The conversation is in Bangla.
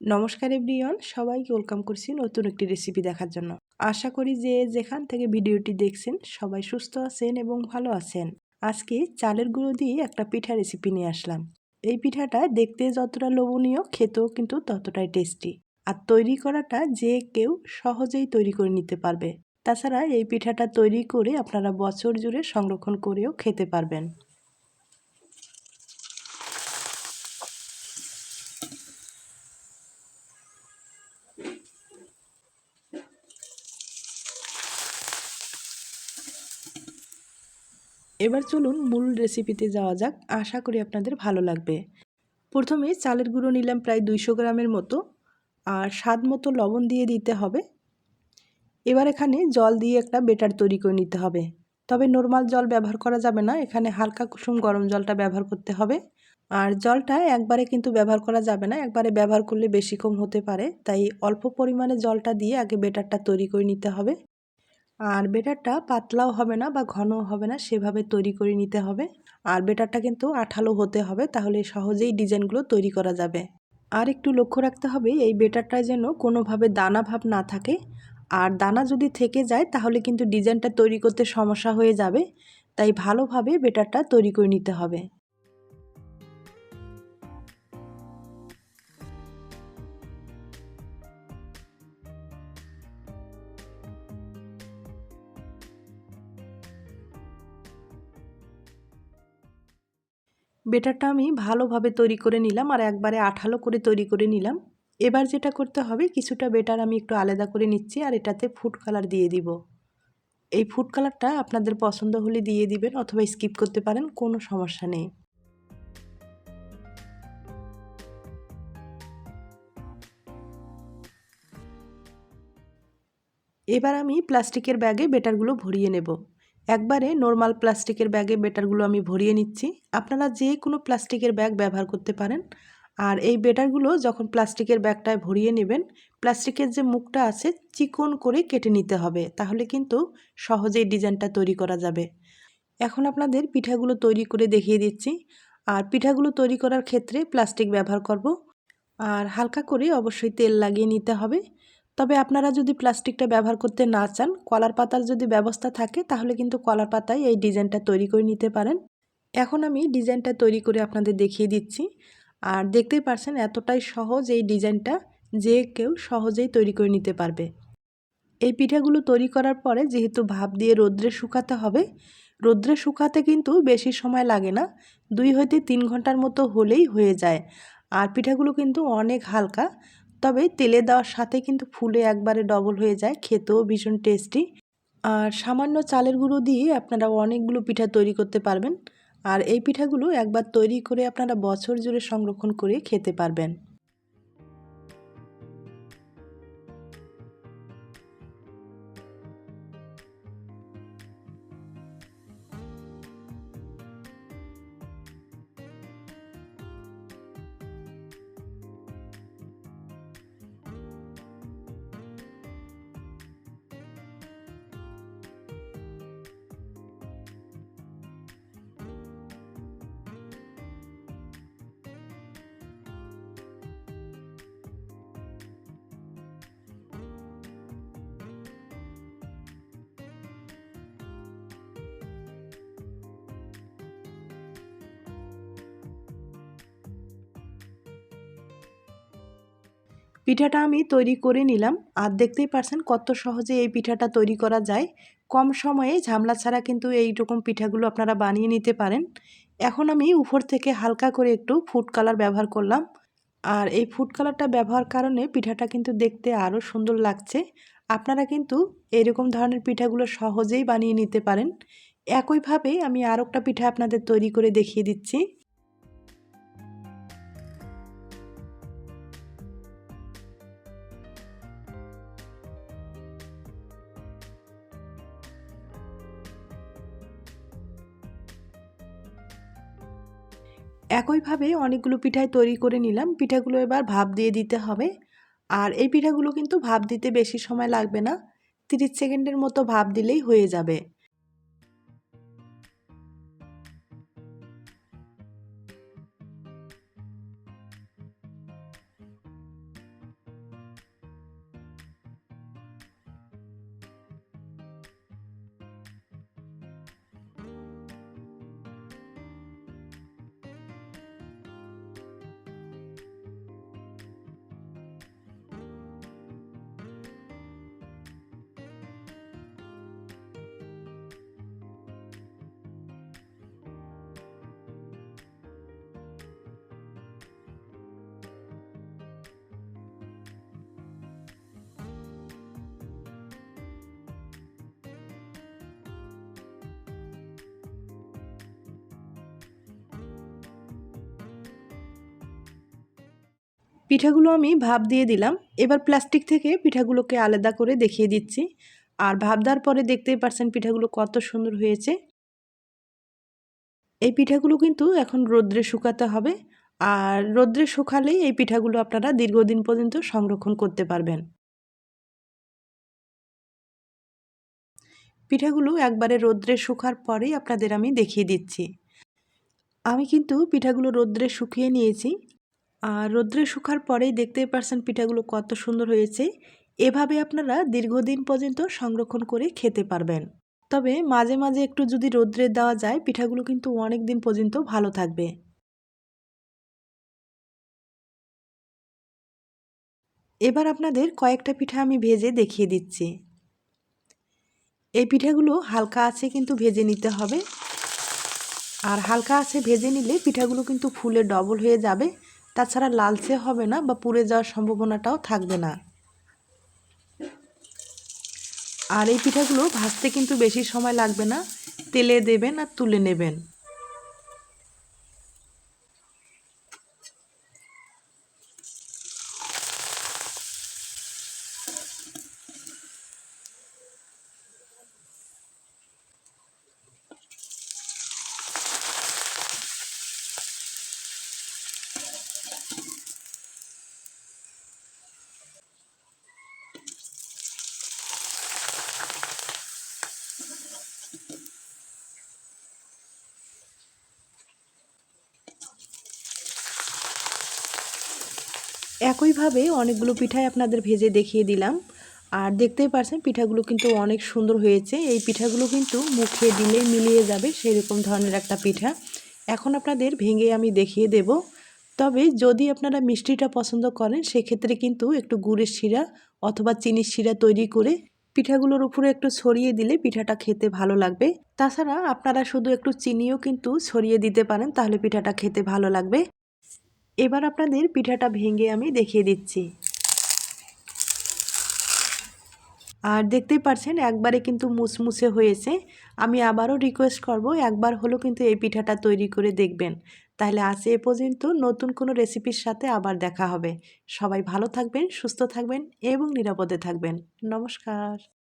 নমস্কার এভরিওয়ান, সবাইকে ওয়েলকাম করছি নতুন একটি রেসিপি দেখার জন্য। আশা করি যে যেখান থেকে ভিডিওটি দেখছেন, সবাই সুস্থ আছেন এবং ভালো আছেন। আজকে চালের গুঁড়ো দিয়ে একটা পিঠা রেসিপি নিয়ে আসলাম। এই পিঠাটা দেখতে যতটা লোভনীয়, খেতেও কিন্তু ততটাই টেস্টি আর তৈরি করাটা যে কেউ সহজেই তৈরি করে নিতে পারবে। তাছাড়া এই পিঠাটা তৈরি করে আপনারা বছর জুড়ে সংরক্ষণ করেও খেতে পারবেন। এবার চলুন মূল রেসিপিতে যাওয়া যাক। আশা করি আপনাদের ভালো লাগবে। প্রথমে চালের গুঁড়ো নিলাম প্রায় দুইশো গ্রামের মতো আর স্বাদ মতো লবণ দিয়ে দিতে হবে। এবার এখানে জল দিয়ে একটা বেটার তৈরি করে নিতে হবে। তবে নর্মাল জল ব্যবহার করা যাবে না। এখানে হালকা কুসুম গরম জলটা ব্যবহার করতে হবে। আর জলটা একবারে কিন্তু ব্যবহার করা যাবে না। একবারে ব্যবহার করলে বেশি কম হতে পারে। তাই অল্প পরিমাণে জলটা দিয়ে আগে বেটারটা তৈরি করে নিতে হবে। আর বেটারটা পাতলাও হবে না বা ঘনও হবে না, সেভাবে তৈরি করে নিতে হবে। আর বেটারটা কিন্তু আঠালো হতে হবে, তাহলে সহজেই ডিজাইনগুলো তৈরি করা যাবে। আর একটু লক্ষ্য রাখতে হবে, এই বেটারটা যেন কোনোভাবে দানা ভাব না থাকে। আর দানা যদি থেকে যায়, তাহলে কিন্তু ডিজাইনটা তৈরি করতে সমস্যা হয়ে যাবে। তাই ভালোভাবে বেটারটা তৈরি করে নিতে হবে। বেটারটা আমি ভালোভাবে তৈরি করে নিলাম আর একবারে আঠালো করে তৈরি করে নিলাম। এবার যেটা করতে হবে, কিছুটা বেটার আমি একটু আলাদা করে নিচ্ছি আর এটাতে ফুড কালার দিয়ে দিব। এই ফুড কালারটা আপনাদের পছন্দ হলে দিয়ে দিবেন অথবা স্কিপ করতে পারেন, কোনো সমস্যা নেই। এবার আমি প্লাস্টিকের ব্যাগে বেটারগুলো ভরিয়ে নেব। একবারে নর্মাল প্লাস্টিকের ব্যাগে বেটারগুলো আমি ভরিয়ে নিচ্ছি। আপনারা যে কোনো প্লাস্টিকের ব্যাগ ব্যবহার করতে পারেন। আর এই বেটারগুলো যখন প্লাস্টিকের ব্যাগটায় ভরিয়ে নেবেন প্লাস্টিকের যে মুখটা আছে, চিকন করে কেটে নিতে হবে। তাহলে কিন্তু সহজেই ডিজাইনটা তৈরি করা যাবে। এখন আপনাদের পিঠাগুলো তৈরি করে দেখিয়ে দিচ্ছি। আর পিঠাগুলো তৈরি করার ক্ষেত্রে প্লাস্টিক ব্যবহার করব। আর হালকা করে অবশ্যই তেল লাগিয়ে নিতে হবে। তবে আপনারা যদি প্লাস্টিকটা ব্যবহার করতে না চান, কলার পাতার যদি ব্যবস্থা থাকে, তাহলে কিন্তু কলার পাতায় এই ডিজাইনটা তৈরি করে নিতে পারেন। এখন আমি ডিজাইনটা তৈরি করে আপনাদের দেখিয়ে দিচ্ছি। আর দেখতেই পারছেন এতটাই সহজ এই ডিজাইনটা যে কেউ সহজেই তৈরি করে নিতে পারবে। এই পিঠাগুলো তৈরি করার পরে যেহেতু ভাপ দিয়ে রোদ্রে শুকাতে হবে, রোদ্রে শুকাতে কিন্তু বেশি সময় লাগে না, দুই হইতে তিন ঘণ্টার মতো হলেই হয়ে যায়। আর পিঠাগুলো কিন্তু অনেক হালকা তবে তেলে দেওয়ার সাথে কিন্তু ফুলে একবারে ডবল হয়ে যায়, খেতেও ভীষণ টেস্টি আর সামান্য চালের গুঁড়ো দিয়ে আপনারা অনেকগুলো পিঠা তৈরি করতে পারবেন। আর এই পিঠাগুলো একবার তৈরি করে আপনারা বছর জুড়ে সংরক্ষণ করে খেতে পারবেন। পিঠাটা আমি তৈরি করে নিলাম। আর দেখতেই পারছেন কত সহজে এই পিঠাটা তৈরি করা যায়। কম সময়ে ঝামলা ছাড়া কিন্তু এইরকম পিঠাগুলো আপনারা বানিয়ে নিতে পারেন। এখন আমি উপর থেকে হালকা করে একটু ফুড কালার ব্যবহার করলাম। আর এই ফুড কালারটা ব্যবহার কারণে পিঠাটা কিন্তু দেখতে আরও সুন্দর লাগছে। আপনারা কিন্তু এরকম ধরনের পিঠাগুলো সহজেই বানিয়ে নিতে পারেন। একইভাবে আমি আরও একটা পিঠা আপনাদের তৈরি করে দেখিয়ে দিচ্ছি। একইভাবে অনেকগুলো পিঠাই তৈরি করে নিলাম। পিঠাগুলো এবার ভাপ দিয়ে দিতে হবে। আর এই পিঠাগুলো কিন্তু ভাপ দিতে বেশি সময় লাগবে না। তিরিশ সেকেন্ডের মতো ভাপ দিলেই হয়ে যাবে। পিঠাগুলো আমি ভাপ দিয়ে দিলাম। এবার প্লাস্টিক থেকে পিঠাগুলোকে আলাদা করে দেখিয়ে দিচ্ছি। আর ভাপ দেওয়ার পরে দেখতেই পারছেন পিঠাগুলো কত সুন্দর হয়েছে। এই পিঠাগুলো কিন্তু এখন রোদ্রে শুকাতে হবে। আর রোদ্রে শুকালেই এই পিঠাগুলো আপনারা দীর্ঘদিন পর্যন্ত সংরক্ষণ করতে পারবেন। পিঠাগুলো একবারে রোদ্রে শুকার পরেই আপনাদের আমি দেখিয়ে দিচ্ছি। আমি কিন্তু পিঠাগুলো রোদ্রে শুকিয়ে নিয়েছি। আর রোদ্রে শুকার পরেই দেখতেই পারছেন পিঠাগুলো কত সুন্দর হয়েছে। এভাবে আপনারা দীর্ঘদিন পর্যন্ত সংরক্ষণ করে খেতে পারবেন। তবে মাঝে মাঝে একটু যদি রোদ্রে দেওয়া যায়, পিঠাগুলো কিন্তু অনেক দিন পর্যন্ত ভালো থাকবে। এবার আপনাদের কয়েকটা পিঠা আমি ভেজে দেখিয়ে দিচ্ছি। এই পিঠাগুলো হালকা আছে কিন্তু ভেজে নিতে হবে। আর হালকা আছে ভেজে নিলে পিঠাগুলো কিন্তু ফুলে ডবল হয়ে যাবে। তাছাড়া লালচে হবে না বা পুড়ে যাওয়ার সম্ভাবনাটাও থাকবে না। আর এই পিঠাগুলো ভাজতে কিন্তু বেশি সময় লাগবে না। তেলে দেবেন আর তুলে নেবেন। একইভাবে অনেকগুলো পিঠাই আপনাদের ভেজে দেখিয়ে দিলাম। আর দেখতেই পারছেন পিঠাগুলো কিন্তু অনেক সুন্দর হয়েছে। এই পিঠাগুলো কিন্তু মুখে দিলে মিলিয়ে যাবে সেরকম ধরনের একটা পিঠা। এখন আপনাদের ভেঙে আমি দেখিয়ে দেব। তবে যদি আপনারা মিষ্টিটা পছন্দ করেন, সেক্ষেত্রে কিন্তু একটু গুড়ের শিরা অথবা চিনির শিরা তৈরি করে পিঠাগুলোর উপরে একটু ছড়িয়ে দিলে পিঠাটা খেতে ভালো লাগবে। তাছাড়া আপনারা শুধু একটু চিনিও কিন্তু ছড়িয়ে দিতে পারেন, তাহলে পিঠাটা খেতে ভালো লাগবে। এবার আপনাদের পিঠাটা ভেঙে আমি দেখিয়ে দিচ্ছি। আর দেখতেই পারছেন একবারে কিন্তু মুসমুসে হয়েছে। আমি আবারও রিকোয়েস্ট করব, একবার হলো কিন্তু এই পিঠাটা তৈরি করে দেখবেন। তাহলে আজ এ পর্যন্ত নতুন কোনো রেসিপির সাথে আবার দেখা হবে। সবাই ভালো থাকবেন, সুস্থ থাকবেন এবং নিরাপদে থাকবেন। নমস্কার।